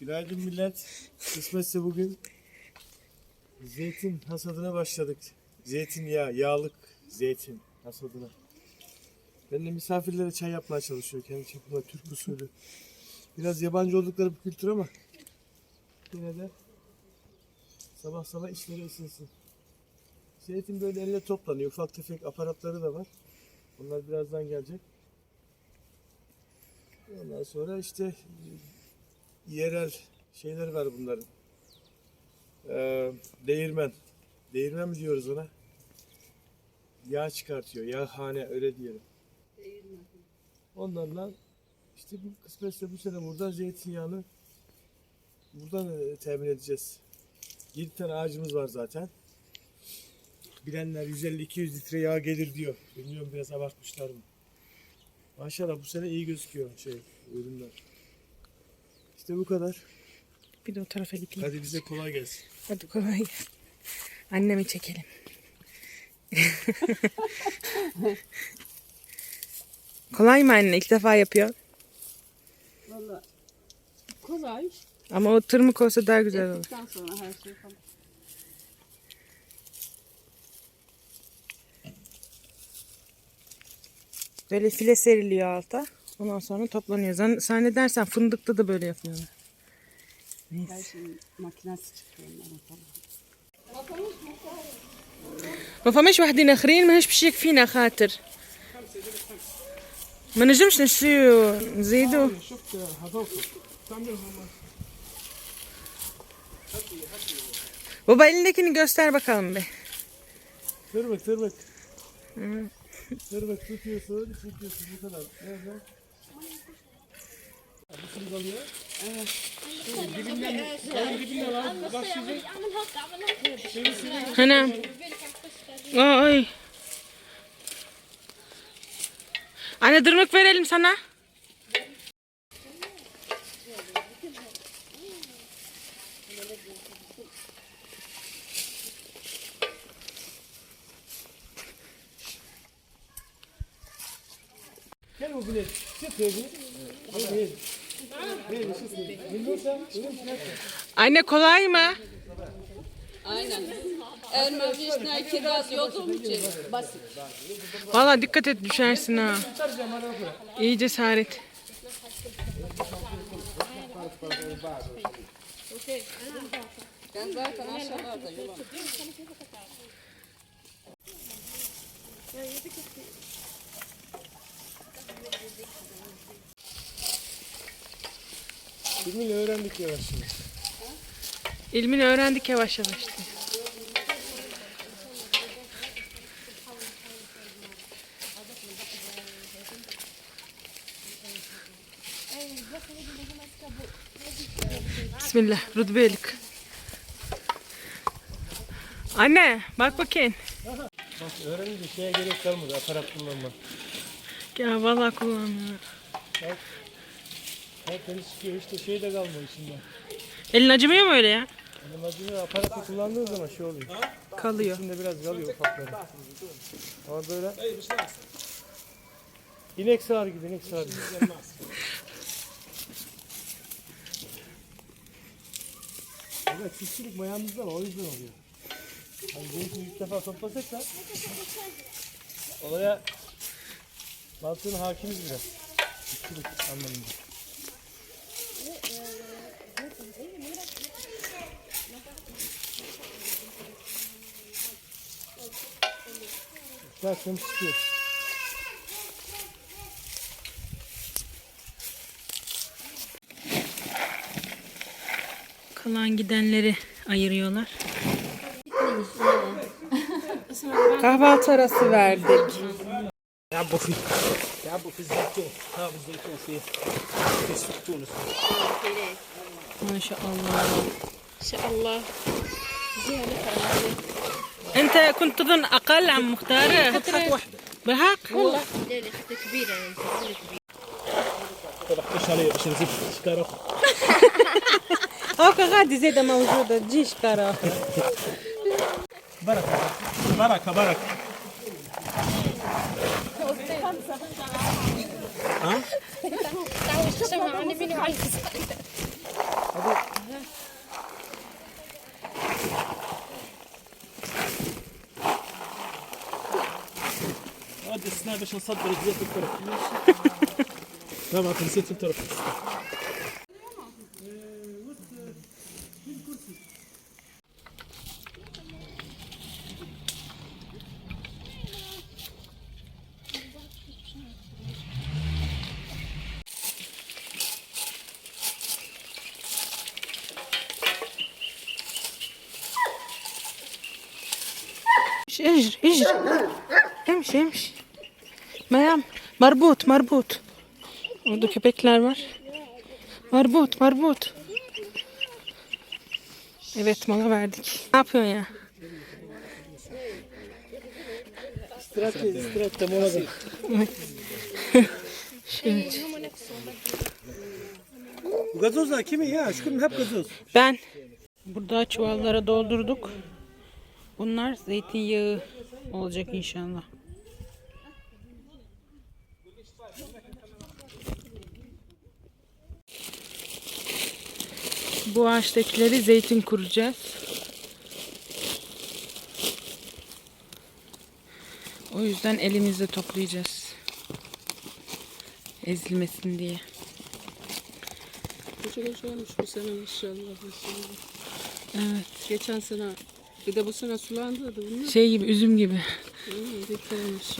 Günaydın millet. Kısmetse bugün zeytin hasadına başladık. Zeytinyağı, yağlık zeytin hasadına. Ben de misafirlere çay yapmaya çalışıyorum. Kendi çapımda Türk usulü. Biraz yabancı oldukları bir kültür ama yine de sabah sabah işleri ısınsın. Zeytin böyle elle toplanıyor. Ufak tefek aparatları da var. Onlar birazdan gelecek. Ondan sonra işte yerel şeyler var bunların. Ee, değirmen. Değirmen mi diyoruz ona? Yağ çıkartıyor. Yağhane öyle diyelim. Onlarla işte bu kısmetse bu sene burada zeytinyağını buradan e, temin edeceğiz. 7 tane ağacımız var zaten. Bilenler 150-200 litre yağ gelir diyor. Bilmiyorum biraz abartmışlar mı? Maşallah bu sene iyi gözüküyor şey ürünler. İşte bu kadar. Bir de o tarafa gideyim. Hadi bize kolay gelsin. Hadi kolay gelsin. Annemi çekelim. kolay mı anne? İlk defa yapıyor. Valla kolay. Ama o tırmık olsa daha güzel olur. Ettikten sonra her şey falan. Böyle file seriliyor alta. Ondan sonra toplanıyor. Zan- Zannedersen fındıkta da böyle yapıyorlar. Her şeyin makinesi çıkıyor onların falan. ما فماش واحدين اخرين ماهيش باش يكفينا خاطر ما نجمش نشريو نزيدو شفت هذوك تعملهم Baba elindekini göster bakalım be. tırmık tırmık. tırmık tutuyorsun, tutuyorsun bu kadar. Nerede? Bu şimdi alıyor. Evet. Dibinden, onun dibinden al. Bak şimdi. Aa, Ay. Anne dırmık verelim sana. Gel bu bilet. Çık dedi. Evet. Evet, Anne kolay mı? Aynen. Elma, vişne, kiraz, yodum için basit. Valla dikkat et düşersin ha. İyi cesaret. Ben zaten aşağılarda yolam. Bilmiyle öğrendik yavaş yavaş. İlmini öğrendik yavaş yavaş. Bismillah, rud belik. Anne, bak bakayım. Bak öğrenince şeye gerek kalmadı aparat kullanma. Ya vallahi kullanmıyor. Her temiz çıkıyor işte şey de kalmıyor içinde. Elin acımıyor mu öyle ya? Benim acını aparatı kullandığın zaman şey oluyor. Kalıyor. İçinde biraz kalıyor ufakları. Ama böyle inek sağır gibi inek sağır gibi. Evet çiftçilik mayamızda var o yüzden oluyor. Hani zeytin ilk defa toplasak da olaya mantığın hakimiz biraz. Çiftçilik anlamında. zaten çıkıyor. Kalan gidenleri ayırıyorlar. Kahvaltı arası verdik. Ya bu fi. Ya bu fi zeytin. Ha bu zeytin fi. Biz tuttuğunuz. Maşallah. Maşallah. Ziyaret انت كنت تظن أقل عم مختار خطرة واحدة بالحق والله لا لا خطة كبيرة كبيرة طلعتش علي باش نزيد شكارة هاكا غادي زايدة موجودة تجي شكارة بركة بركة بركة ها؟ تعوج باش نصدر زيت الترك طبعا نسيت الترك اجري اجري امشي امشي. Meryem marbut marbut. Orada köpekler var. Marbut marbut. Evet mola verdik. Ne yapıyorsun ya? İstirahat istirahat da. Şimdi. Bu gazozlar kimin ya? Aşkım hep gazoz. Ben burada çuvallara doldurduk. Bunlar zeytinyağı olacak inşallah. Bu ağaçtakileri zeytin kuracağız. O yüzden elimizle toplayacağız. Ezilmesin diye. Çok hoş olmuş bu sene inşallah. Evet. Geçen sene bir de bu sene sulandırdı bunlar. Şey gibi üzüm gibi. Olmuş.